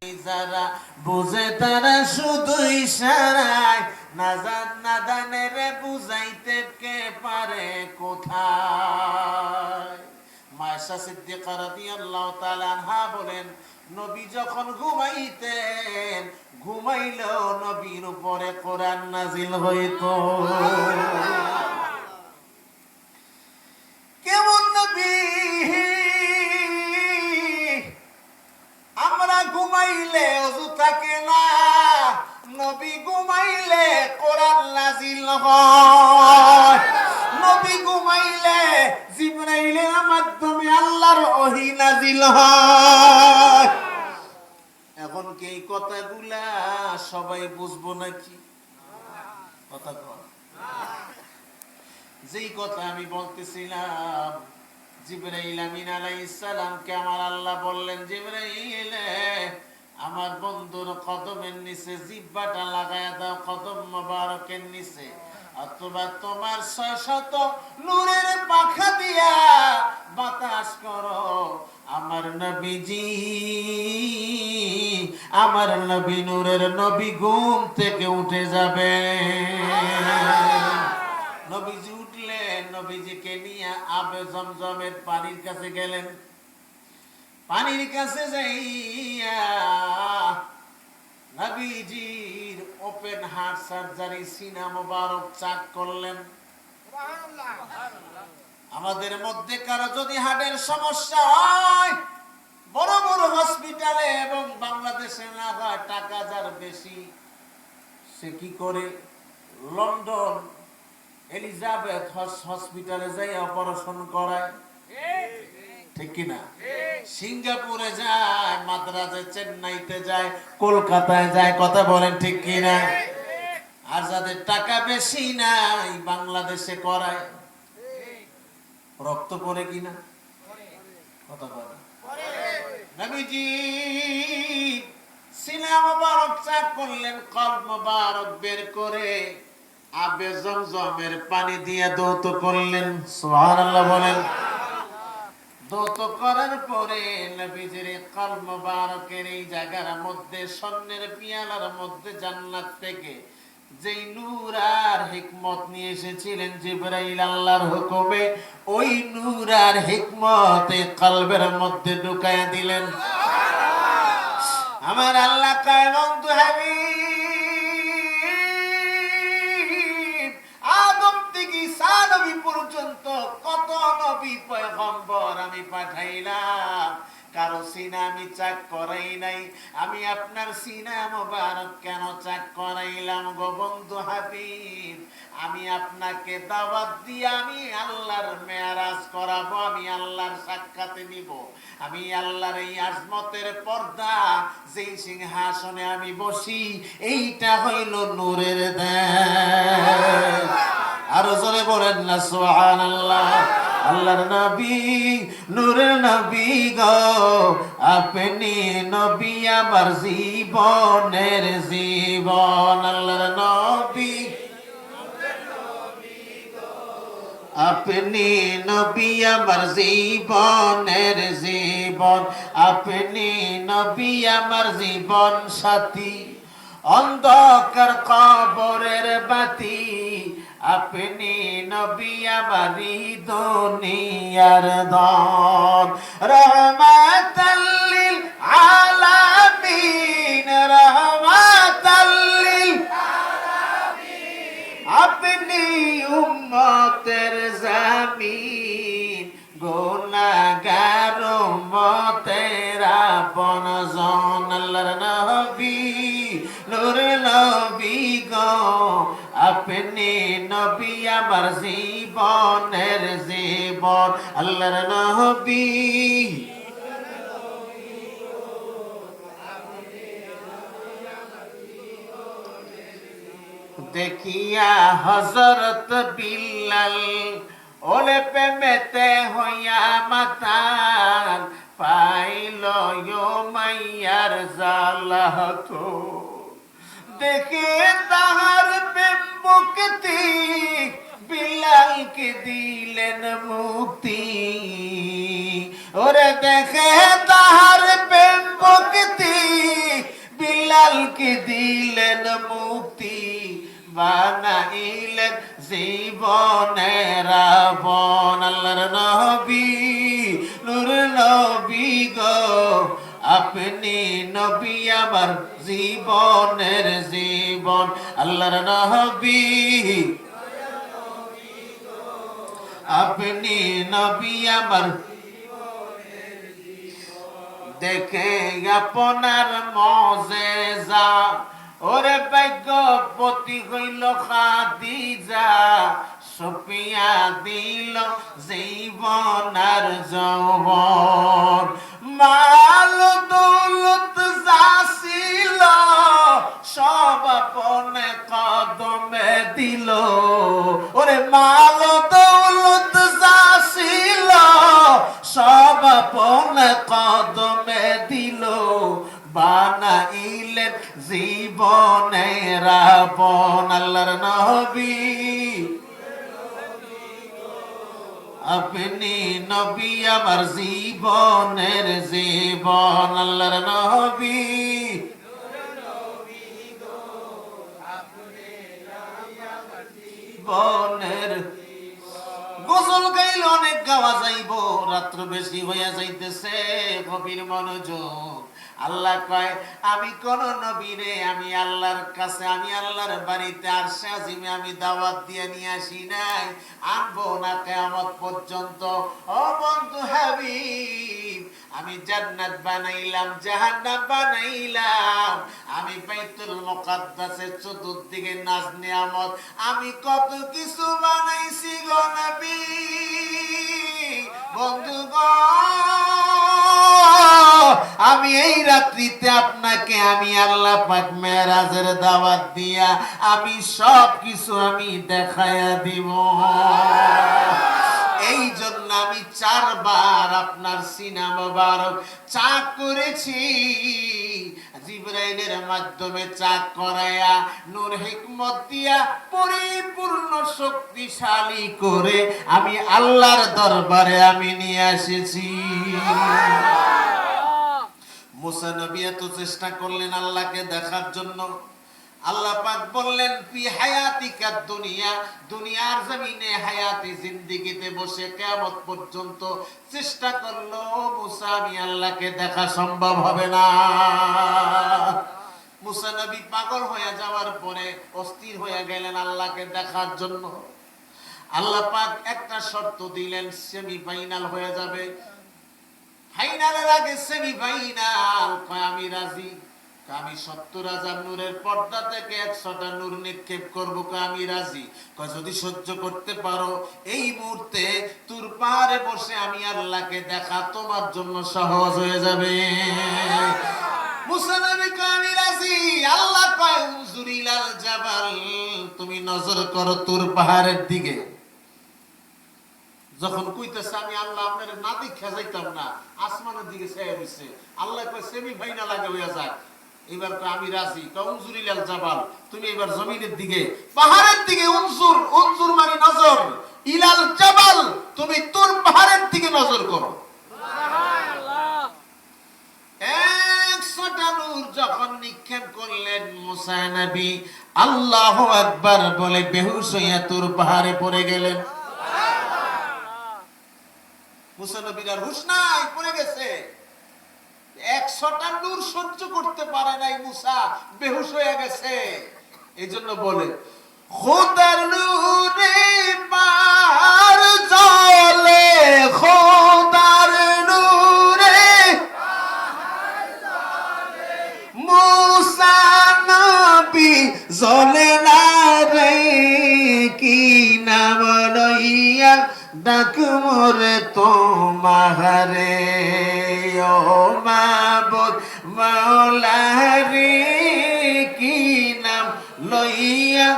যারা বুঝে তারা শুধু ইশারায় নাজান নাদানের বুঝাইতে কে পারে কোথায়? মায়েশা সিদ্দিকা রাদিয়াল্লাহু তাআলা আনহা বলেন, নবী যখন ঘুমাইতেন, ঘুমাইলেও নবীর উপরে কোরআন নাজিল হইতো। বুঝব কথা কর যেই কথা আমি বলতেছিলাম, জিবরাইল আমিন আমার আল্লাহ বললেন, জিবরাইল, আমার বন্ধুর কদমের নিচে জিব্বাটা দাও, কদম মোবারকের নিচে। অথবা তোমার শত নূরের পাখা দিয়া বাতাস করো, আমার নবীজি। আমার নবী নূরের নবী ঘুম থেকে উঠে যাবে। নবীজি উঠলেন নবীজিকে নিয়ে আবে জমজমের পানির কাছে গেলেন। পানির কাছে যাইয়া নবীজির ওপেন হার্ট সার্জারি সিনা মোবারক চাক করলেন। আমাদের মধ্যে কারও যদি হার্টের সমস্যা হয় বড় বড় হসপিটালে এবং বাংলাদেশে না হয় টাকা যার বেশি, সে কি করে? লন্ডন, এলিজাবেথ হসপিটালে যাই অপারেশন করায়। ঠিক কিনা? সিঙ্গাপুরে যায় মাদ্রাজে চেন্নাইতে যায়, কলকাতায় যায়, কথা বলেন ঠিক কিনা? আর যাদের টাকা বেশি নাই, বাংলাদেশে করায়। রক্ত পড়ে কিনা? কথা বলেন। নবীজি সিনা চাক করলেন বের করে আবে জমজমের পানি দিয়ে দৌত করলেন। বলেন। দৌত করার পরে নবীজির কল এই জায়গার মধ্যে, স্বর্ণের পিয়ালার মধ্যে জান্নাত থেকে যেই নূর আর হিকমত নিয়ে এসেছিলেন জিবরাইল আল্লাহর হুকুমে, ওই নূর আর কলবের মধ্যে দিলেন। আমার আল্লাহ কয়, বন্ধু হাবিব, আদম থেকে ঈসা নবী পর্যন্ত কত নবী পয়গম্বর আমি পাঠাইলাম? কারও সিনা আমি চাক করাই নাই। আমি আপনার সিনা মোবারক কেন চাক করাইলাম গো বন্ধু হাবিব? আমি আপনাকে দাওয়াত দিয়ে আমি আল্লাহর মেয়ারাজ করাবো, আমি আল্লাহর সাক্ষাতে নিব। আমি আল্লাহর এই আজমতের পর্দা, যেই সিংহাসনে আমি বসি, এইটা হইল নূরের দেশ। আরও জোরে বলেন না সোহান আল্লাহ আল্লাহর নবী, নূরের নবী গো। আপনি নবী আমার জীবনের জীবন। আল্লাহর নবী, আপনি নবী আমার জীবনের জীবন। আপনি নবী আমার জীবন সাথী, অন্ধকার কবরের বাতি আপনি নবী আমারি দুনিয়ার দন রহমাতাল্লিল আলামিন রহমাতাল্লিল আপনি উম্মতের জামিন, গুনাহগার উম্মতের আপন জন। আমার জীবনের জীবন, আল্লাহর নবী। দেখিয়া হজরত বিল্লাল ওলে প্রেমেতে হইয়া মাতাল, পাইল মাইয়ার জালাহত। দেখে তাহার প্রেম মুক্তি বিল্লালকে দিলেন মুক্তি ওরে দেখে তাহার প্রেম মুক্তি কালকে দিলেন মুক্তি বানাইলেন জীবনের রাবণ আল্লাহর নবী নূর নবী গো আপনি নবী আমার জীবনের জীবন আল্লাহর নবী আপনি নবী আমার দেখে আপনার মজেজা ওরে ভাগ্যপতি হইল খাদিজা সপিয়া দিল জীবন আর যৌবন মাল আপনি নবী আমার জীবনের জীবন আল্লাহর নবী। জীবনের গোসল গাইলে, অনেক গাওয়া যাইব। রাত্র বেশি হইয়া যাইতেছে কবির মনোযোগ। আল্লাহ কয়, আমি কোন নবীরে আমি আল্লাহর কাছে, আমি আল্লাহর বাড়িতে আর আজিমে আমি দাওয়াত দিয়ে নিয়ে আসি নাই। আনব না কেমন পর্যন্ত। ও বন্ধু হাবিব আমি জান্নাত বানাইলাম, জাহান্নাম বানাইলাম। আমি বাইতুল মুকাদ্দাসের চতুর্দিকে নাজ নিয়ামত। আমি কত কিছু বানাইছি গো নবী। বন্ধু আমি এই রাত্রিতে আপনাকে, আমি আল্লাহ পাক মেরাজের দাওয়াত দিয়া, আমি সব কিছু আমি দেখায়া দিব। চারবার আপনার সিনা মোবারক চাক করেছি। জিব্রাইলের মাধ্যমে চাক করায়া নূর হিকমত দিয়া পরিপূর্ণ শক্তিশালী করে আমি আল্লাহর দরবারে আমি নিয়ে এসেছি। মুসা নবী এত চেষ্টা করলেন আল্লাহকে দেখার জন্য। আল্লাহ পাক বললেন, ফি হায়াতিকা দুনিয়া, দুনিয়ার জমিনে হায়াতি জিন্দেগিতে বসে কিয়ামত পর্যন্ত চেষ্টা করল মুসা আমি আল্লাহকে দেখা সম্ভব হবে না। মুসা নবী পাগল হয়ে যাওয়ার পরে অস্থির হয়ে গেলেন আল্লাহকে দেখার জন্য। আল্লাহ পাক একটা শর্ত দিলেন সেমি ফাইনাল হয়ে যাবে। ফাইনালের আগে সেমি ফাইনাল কয় আমি রাজি? আমি সত্তর হাজার নূরের পর্দা থেকে একশোটা নূর নিক্ষেপ করব আমি রাজি? যদি সহ্য করতে পারো, এই মুহূর্তে তোর পাহাড়ে বসে আমি আল্লাহকে দেখা তোমার জন্য সহজ হয়ে যাবে। আল্লাহ তুমি নজর করো তোর পাহাড়ের দিকে। যখন কইতেছে আমি আল্লাহ আপনার না যাইতাম না, আসমানের দিকে আল্লাহ আগে হইয়া যাক। এবার আমি রাজি জাবাল, তুমি এবার জমিনের দিকে, পাহাড়ের দিকে উনসুর উনসুর মানে নজর। ইলাল জাবাল, তুমি তোর পাহাড়ের দিকে নজর করো। নিক্ষেপ করলেন আল্লাহ বলে তোর পাহাড়ে গেলেন। একশোটা নূর সহ্য করতে পারে নাই মুসা বেহুশ হয়ে গেছে। এই বলে খোদার নূরে ডাক মোরে তোমারে ও মাবুদ মাওলারি কি নাম লইয়া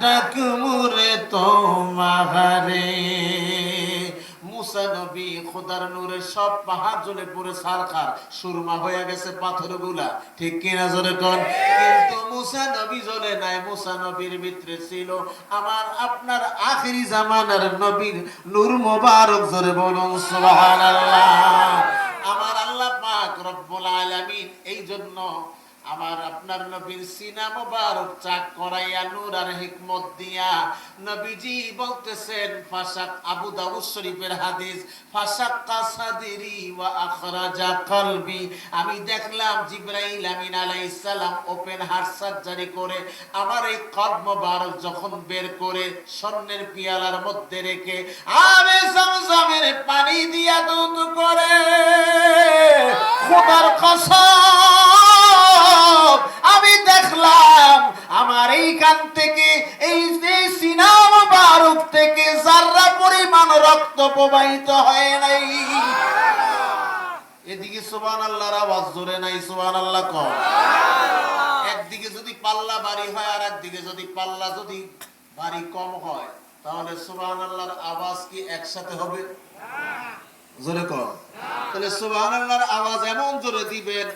ডাক মোরে তোমারে মুসা নবী, খোদার নূরে সব পাহাড় জ্বলে পড়ে সারখার সুরমা হয়ে গেছে পাথরগুলা ঠিক কিনা জোরে কন? কিন্তু মুসা নবী জ্বলে নাই। মুসা নবীর ভিতরে ছিল আমার আপনার আখিরি জামানার নবীর নূর মোবারক। জোরে বলুন, সুবহানাল্লাহ। আমার আল্লাহ পাক রব্বুল আলামিন এই জন্য আমার আপনার নবীর সিনা মোবারক চাক করাইয়া নূর আর হিকমত দিয়া নবীজি বলতেছেন, ফাসাক আবু দাউদ শরীফের হাদিস, ফাসাক কাসাদিরি ওয়া আখরাজা কলবি। আমি দেখলাম জিব্রাইল আমিন আলাইহিস সালাম ওপেন হার্ট সার্জারি করে, আমার এই কলব মোবারক যখন বের করে স্বর্ণের পিয়ালার মধ্যে রেখে আমি জমজমের পানি দিয়া দুধ করে, খোদার কসম আমি দেখলাম আমার এইখান থেকে, এই যে সিনাম বারুক থেকে যার্রা পরিমাণ রক্ত প্রবাহিত হয় নাই। এদিকে সুবান আল্লাহর আওয়াজ জোরে নাই সুবান আল্লাহ কর একদিকে যদি পাল্লা বাড়ি হয়, আর একদিকে যদি পাল্লা যদি বাড়ি কম হয়, তাহলে সুবান আল্লাহর আওয়াজ কি একসাথে হবে? জোরে কর তাহলে সুবান আল্লাহর আওয়াজ এমন জোরে দিবেন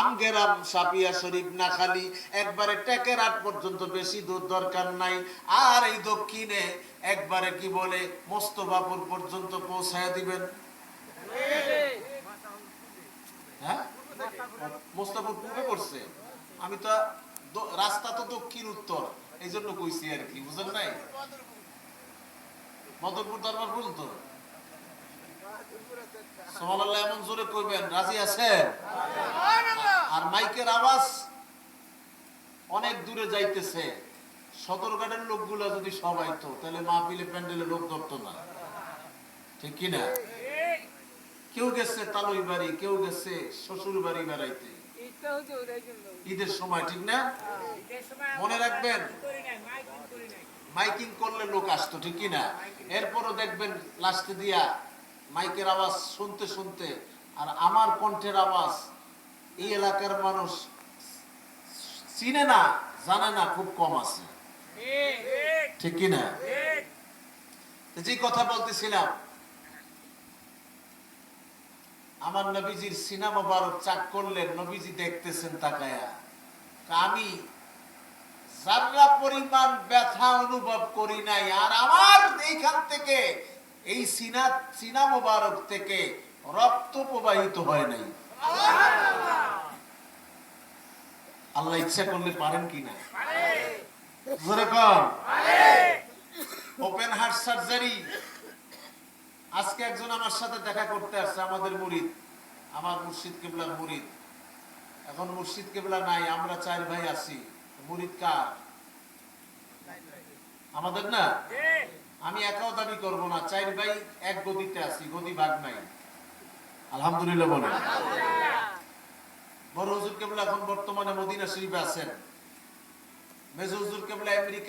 আমগেরাম সাপিয়া শরীফ না খালি, একবারে টেকের আট পর্যন্ত বেশি দূর দরকার নাই। আর এই দক্ষিণে একবারে কি বলে, মোস্তফাপুর পর্যন্ত পৌঁছায় দিবেন। হ্যাঁ? পূর্বে পড়ছে? আমি তো রাস্তা তো দক্ষিণ উত্তর এই জন্য কইছি আর কি বুঝলেন নাই? মদনপুর দরবার পর্যন্ত? সোমানাল্লাহ এমন জোরে কইবেন, রাজি আছেন? মাইকের আওয়াজ অনেক দূরে যাইতেছে। সদরঘাটের লোকগুলা যদি সবাই তো তাহলে মাহফিলে প্যান্ডেলে লোক ধরতো না। ঠিক কিনা? কেউ গেছে তালুই বাড়ি, কেউ গেছে শ্বশুর বাড়ি বেড়াইতে। ঈদের সময়, ঠিক না? মনে রাখবেন, মাইকিং করলে লোক আসতো, ঠিক কি না এরপরও দেখবেন লাস্টে দিয়া মাইকের আওয়াজ শুনতে শুনতে, আর আমার কণ্ঠের আওয়াজ এই এলাকার মানুষ চিনে না, জানে না, খুব কম আছে। ঠিক কি না? তো যে কথা বলতেছিলাম, আমার নবীজির সিনা মোবারক চাক করলেন, নবীজি দেখতেছেন, তাকায়া। আমি যারা পরিমাণ ব্যথা অনুভব করি নাই, আর আমার এইখান থেকে, এই সিনা সিনা মোবারক থেকে রক্ত প্রবাহিত হয় নাই। আল্লাহ ইচ্ছা করলে পারেন জোরে কর ওপেন হার্ট সার্জারি আজকে একজন আমার সাথে দেখা করতে আসছে, আমাদের মুরিদ। আমার মুর্শিদ মুরিদ। এখন মুর্শিদ কেবলা নাই, আমরা চার ভাই আছি। মুরিদ কার? আমাদের না? আমি একাও দাবি করব না, চার ভাই এক গদিতে আছি গদি ভাগ নাই। আলহামদুলিল্লাহ বলে বড় হুজুর কেবলা এখন বর্তমানে মদিনা শরীফে আছেন। মেজর হুজুর কেবলা আমেরিকা